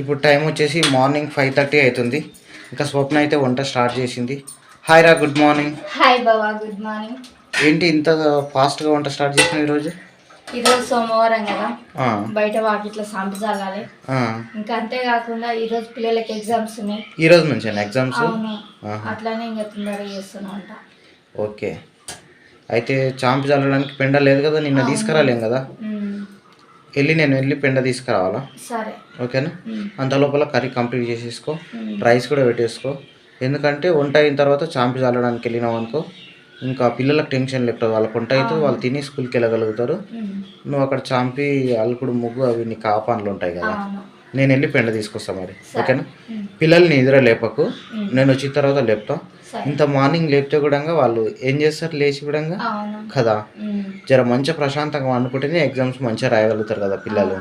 ఇప్పుడు టైం వచ్చేసి morning five thirty అవుతుంది. ఇంకా స్వప్న అయితే వంట స్టార్ట్ చేసింది. హాయ్ రా గుడ్ మార్నింగ్ హాయ్ బాబా గుడ్ మార్నింగ్ ఏంటి ఇంత ఫాస్ట్గా వంట స్టార్ట్ చేసిన ఈరోజు? ఈరోజు సోమవారం కదా. బయట వాకిట్లో సాంపి చల్లాలి. ఇంకా అంతేకాకుండా ఈరోజు పిల్లలకి ఎగ్జామ్స్ ఉన్నాయి. ఈ రోజు నుంచేనా ఎగ్జామ్స్. అట్లానే ఇంకా తొందరగా చేస్తున్నా ఓకే. అయితే చాంపి చల్లడానికి పెండ లేదు కదా నిన్న తీసుకురాలేం కదా? వెళ్ళి నేను వెళ్ళి పెండ తీసుకురావాలా? సరే. ఓకేనా. అంత లోపల కర్రీ కంప్లీట్ చేసేసుకో. రైస్ కూడా పెట్టేసుకో. ఎందుకంటే వంట అయిన తర్వాత చాంపి చల్లడానికి వెళ్ళినావు అనుకో ఇంకా పిల్లలకు టెన్షన్ లేకపోతే వాళ్ళకి వంట అయితే వాళ్ళు తిని స్కూల్కి వెళ్ళగలుగుతారు. నువ్వు అక్కడ చాంపి అల్లుకుడు ముగ్గు అవి నీ కాపాన్లు ఉంటాయి కదా. నేను వెళ్ళి పెండ తీసుకొస్తా మరి. ఓకేనా. పిల్లల్ని నిద్ర లేపకు. నేను వచ్చిన తర్వాత లేపుతా. ఇంత మార్నింగ్ లేపితే కూడా వాళ్ళు ఏం చేస్తారు? లేచి కూడా కదా. జర మంచిగా ప్రశాంతంగా అనుకుంటేనే ఎగ్జామ్స్ మంచిగా రాయగలుగుతారు కదా పిల్లలు.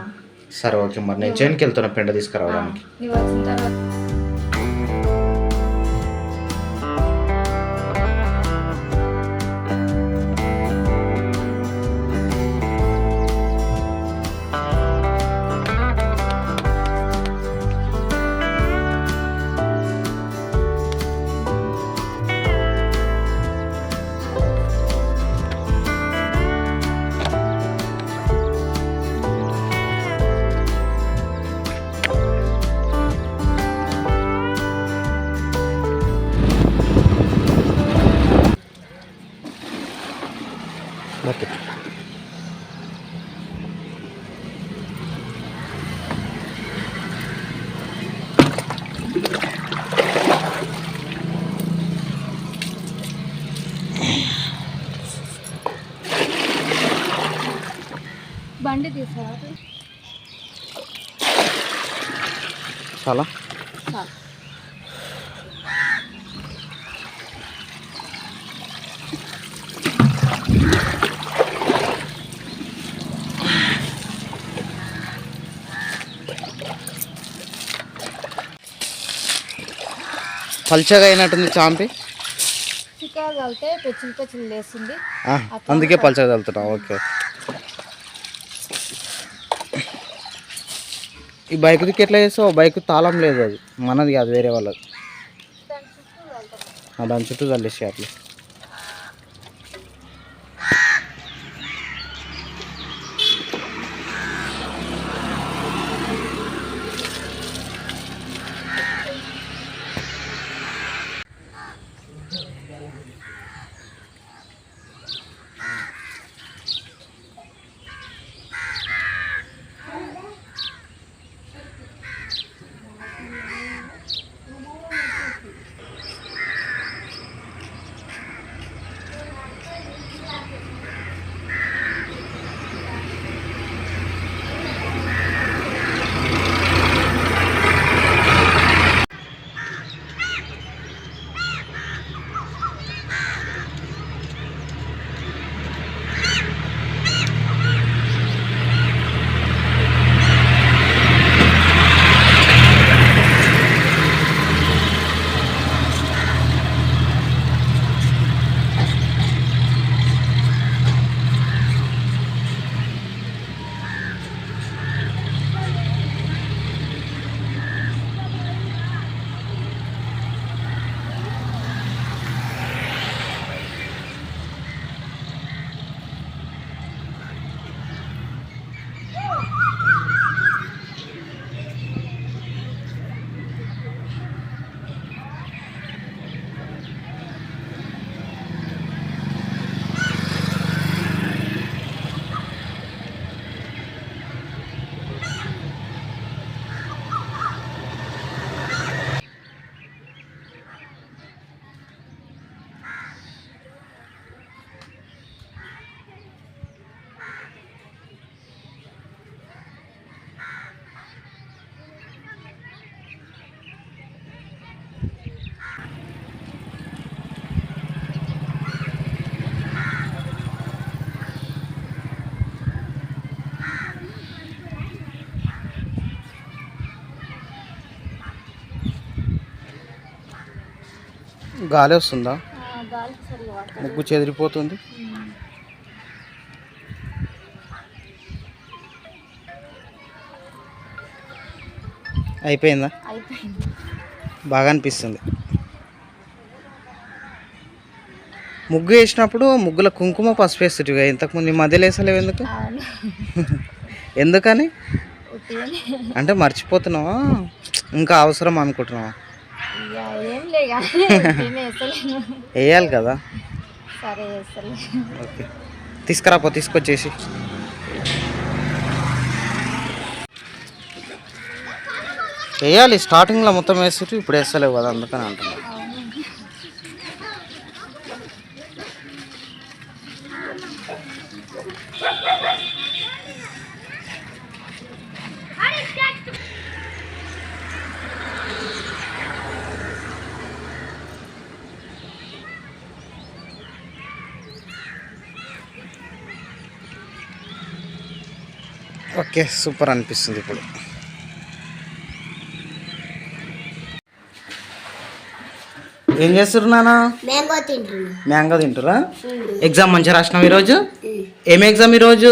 సరే ఓకే మరి. నేను చేనుకి వెళ్తున్నా పెండ తీసుకురావడానికి. బండి తీసావా చాలా చాలు పల్చగా అయినట్టుంది చాంపి. అందుకే పల్చగా చల్లుతున్నావు ఓకే. ఈ బైక్కి ఎట్లా చేస్తావు? బైక్ తాళం లేదు అది. మనది కాదు వేరే వాళ్ళది. దాని చుట్టూ చల్లేసి అట్లా. గాలి వస్తుందా? ముగ్గు చెదిరిపోతుంది. అయిపోయిందా? బాగా అనిపిస్తుంది. ముగ్గు వేసినప్పుడు ముగ్గుల కుంకుమ పసుపు వేస్తుంటివి ఇంతకుముందు మధ్యలో వేసలేవు ఎందుకు? ఎందుకని? అంటే మర్చిపోతున్నావా? ఇంకా అవసరం అనుకుంటున్నావా? వేయాలి కదా. సరే ఓకే. తీసుకురాపో తీసుకొచ్చేసి. వేయాలి స్టార్టింగ్లో మొత్తం వేస్తుంటే ఇప్పుడు వేస్తలేవు కదా అందుకని అంటున్నా. ఓకే సూపర్ అనిపిస్తుంది ఇప్పుడు. ఏం చేస్తారు నాన్న? మ్యాంగో తింటురా? ఎగ్జామ్ మంచిగా రాసినావు ఈరోజు? ఏం ఎగ్జామ్ ఈరోజు?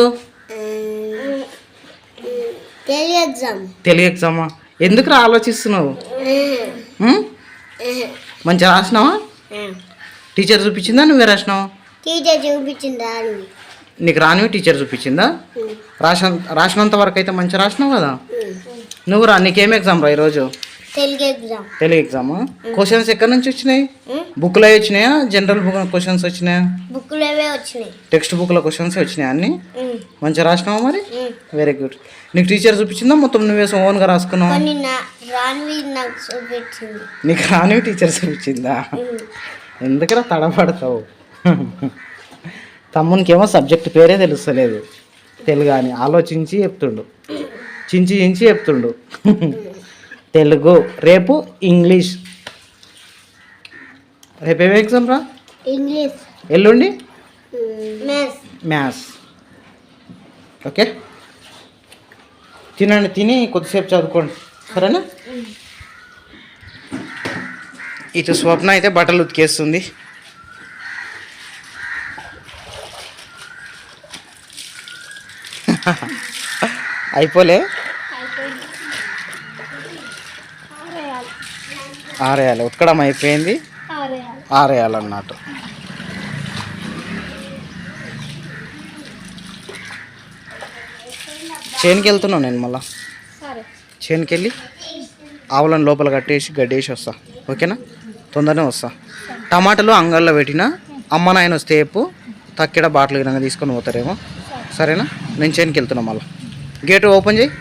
తెలుగు ఎగ్జామ్. ఎందుకు ఆలోచిస్తున్నావు? మంచిగా రాసినావా? టీచర్ చూపించిందా నువ్వే రాసినావా? టీచర్ చూపించిందా నీకు రానివి టీచర్ చూపించిందా? రాసిన రాసినంత వరకు అయితే మంచిగా రాసినావు కదా? నువ్వు రా నీకేం ఎగ్జామ్ రా ఈరోజు? తెలుగు ఎగ్జామ్ క్వశ్చన్స్ ఎక్కడి నుంచి వచ్చినాయి? బుక్లో వచ్చినాయా? జనరల్ బుక్ క్వశ్చన్స్ వచ్చినాయా? వచ్చినాయి. టెక్స్ట్ బుక్లో క్వశ్చన్స్ వచ్చినాయా అన్ని? మంచిగా రాసినావా మరి. వెరీ గుడ్ నీకు టీచర్ చూపించిందా? మొత్తం నువ్వే ఓన్గా రాసుకున్నావు? నాకు రానివి టీచర్ చూపించిందా? ఎందుకురా తడబడతావు? తమ్మునికేమో సబ్జెక్ట్ పేరే తెలుస్తలేదు. తెలుగు అని ఆలోచించి చెప్తుండు. చించి చించి చెప్తుండు. తెలుగు రేపు ఇంగ్లీష్. రేపు ఏమి ఎగ్జామ్ రా? ఇంగ్లీష్. ఎల్లుండి? మ్యాథ్స్. మ్యాథ్స్. ఓకే. తినండి తిని కొద్దిసేపు చదువుకోండి. సరేనా? ఇటు స్వప్న అయితే బట్టలు ఉతికేస్తుంది. అయిపోలే? ఆరేయాలి. ఉతకడం అయిపోయింది. ఆరేయాలి. ఆరేయాలన్నట్టు. చేనుకి వెళ్తున్నావు నేను మళ్ళా? చేనుకి వెళ్ళి ఆవులను లోపల కట్టేసి గడ్డేసి వస్తా. ఓకేనా? తొందరనే వస్తా. టమాటాలు అంగల్లో పెట్టిన అమ్మ నాయన వస్తే తక్కిడ బాటిల్ గిరంగా తీసుకొని పోతారేమో. సరేనా? నేను చేయనికి వెళ్తున్నాం మళ్ళీ. గేటు ఓపెన్ చేయి.